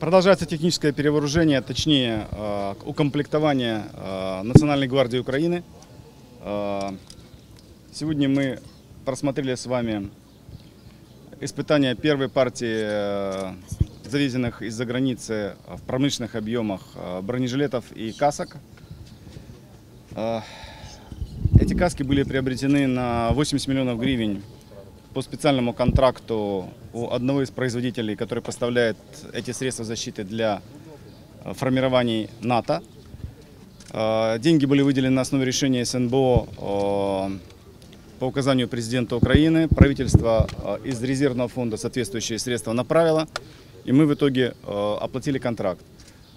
Продолжается техническое перевооружение, точнее э, укомплектование э, Национальной гвардии Украины. Э, Сегодня мы просмотрели с вами испытания первой партии завезенных из-за границы в промышленных объемах бронежилетов и касок. Эти каски были приобретены на 80 миллионов гривен по специальному контракту у одного из производителей, который поставляет эти средства защиты для э, формирований НАТО. Э, Деньги были выделены на основе решения СНБО э, по указанию президента Украины. Правительство из резервного фонда соответствующие средства направило, и мы в итоге оплатили контракт.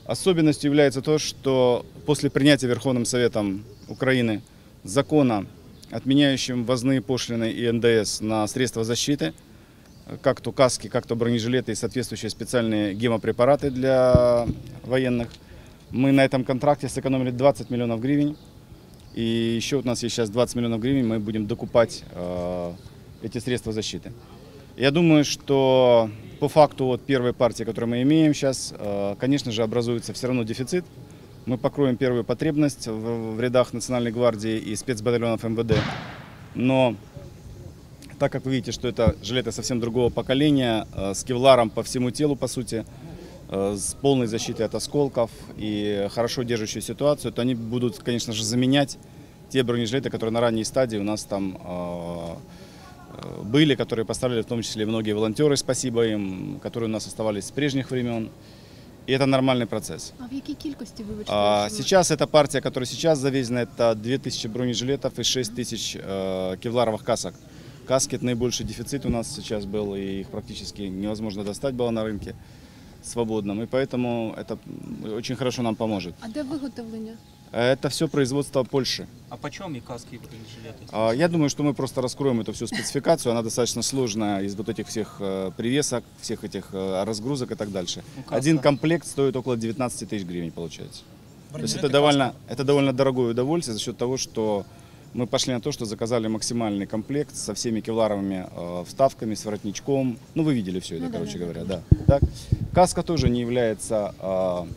Особенностью является то, что после принятия Верховным Советом Украины закона, отменяющим ввозные пошлины и НДС на средства защиты, как то каски, как то бронежилеты и соответствующие специальные гемопрепараты для военных, мы на этом контракте сэкономили 20 миллионов гривен. И еще у нас есть сейчас 20 миллионов гривен, мы будем докупать э, эти средства защиты. Я думаю, что по факту вот первой партии, которую мы имеем сейчас, э, конечно же, образуется все равно дефицит. Мы покроем первую потребность в, в рядах Национальной гвардии и спецбатальонов МВД. Но так как вы видите, что это жилеты совсем другого поколения, э, с кевларом по всему телу, по сути, э, с полной защитой от осколков и хорошо держащую ситуацию, то они будут, конечно же, заменять те бронежилеты, которые на ранней стадии у нас там э, э, были, которые поставляли в том числе многие волонтеры, спасибо им, которые у нас оставались с прежних времен. И это нормальный процесс. А в якій кількості вибачте? А, що- Сейчас эта партия, которая сейчас завезена, это 2000 бронежилетов и 6000 э, кевларовых касок. Каски это наибольший дефицит у нас сейчас был, и их практически невозможно достать было на рынке свободном. И поэтому это м, очень хорошо нам поможет. А де виготовлення? Это все производство Польши. А почем и каски и бронежилеты? А, Я думаю, что мы просто раскроем эту всю спецификацию. Она достаточно сложная из вот этих всех э, привесок, всех этих э, разгрузок и так дальше. Ну, каска. Один комплект стоит около 19 тысяч гривен, получается. То есть это Бронежилеты, довольно, это довольно дорогое удовольствие за счет того, что мы пошли на то, что заказали максимальный комплект со всеми кевларовыми э, вставками, с воротничком. Ну, вы видели все это, Ну короче да, говоря, да. Так. Каска тоже не является э, м,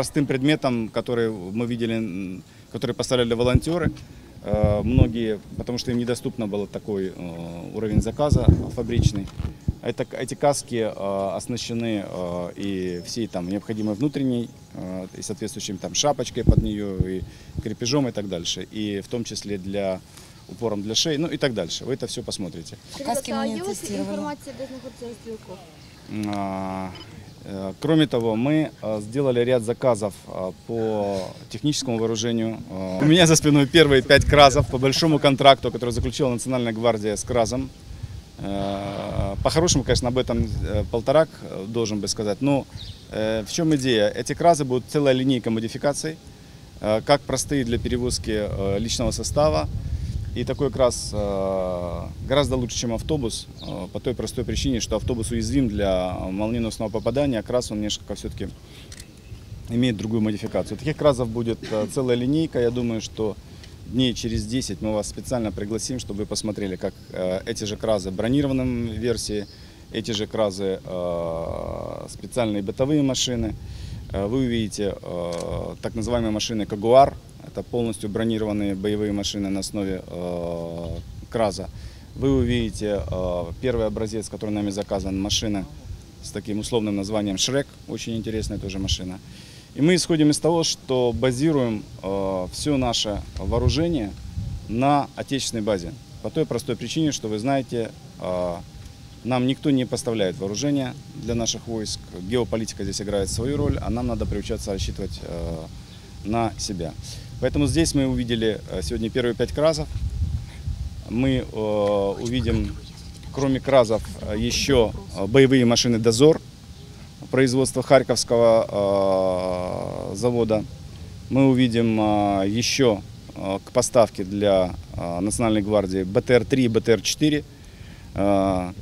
простым предметом, который мы видели, м, который поставляли волонтеры. Э, Многие, потому что им недоступно был такой э, уровень заказа фабричный. Это, эти каски э, оснащены э, и всей там необходимой внутренней э, и соответствующим там шапочкой под нее и крепежом и так дальше. И в том числе для упором для шеи, ну и так дальше. Вы это все посмотрите. Каски а мені є у вас тестували. інформація, де знаходиться стрілков? А, э, Кроме того, мы э, сделали ряд заказов э, по техническому вооружению. Э, У меня за спиной первые пять кразов по большому контракту, который заключила Национальная гвардия с кразом. Э, По-хорошему, конечно, об этом э, полторак э, должен бы сказать. Но э, в чем идея? Эти кразы будут целая линейка модификаций, э, как простые для перевозки э, личного состава, и такой крас э, гораздо лучше, чем автобус, э, по той простой причине, что автобус уязвим для молниеносного попадания, а крас он несколько все-таки имеет другую модификацию. Таких красов будет э, целая линейка. Я думаю, что дней через 10 мы вас специально пригласим, чтобы вы посмотрели, как эти же кразы в бронированном версии, эти же кразы специальные бытовые машины. Вы увидите так называемые машины Кагуар. Это полностью бронированные боевые машины на основе э, краза. Вы увидите э, первый образец, который нами заказан, машина с таким условным названием Шрек. Очень интересная тоже машина. И мы исходим из того, что базируем э, все наше вооружение на отечественной базе. По той простой причине, что вы знаете, э, нам никто не поставляет вооружение для наших войск. Геополитика здесь играет свою роль, а нам надо приучаться рассчитывать э, на себя. Поэтому здесь мы увидели э, сегодня первые пять кразов. Мы э, увидим, кроме кразов, э, еще боевые машины «Дозор» производства Харьковского завода. Мы увидим еще к поставке для Национальной гвардии БТР-3 и БТР-4. Э,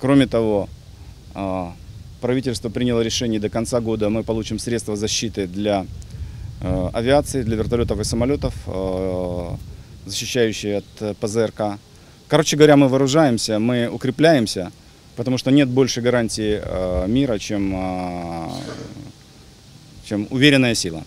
Кроме того, правительство приняло решение до конца года мы получим средства защиты для авиации, для вертолетов и самолетов, э, защищающие от э, ПЗРК. Короче говоря, мы вооружаемся, мы укрепляемся, Потому что нет больше гарантии э, мира, чем, э, чем уверенная сила.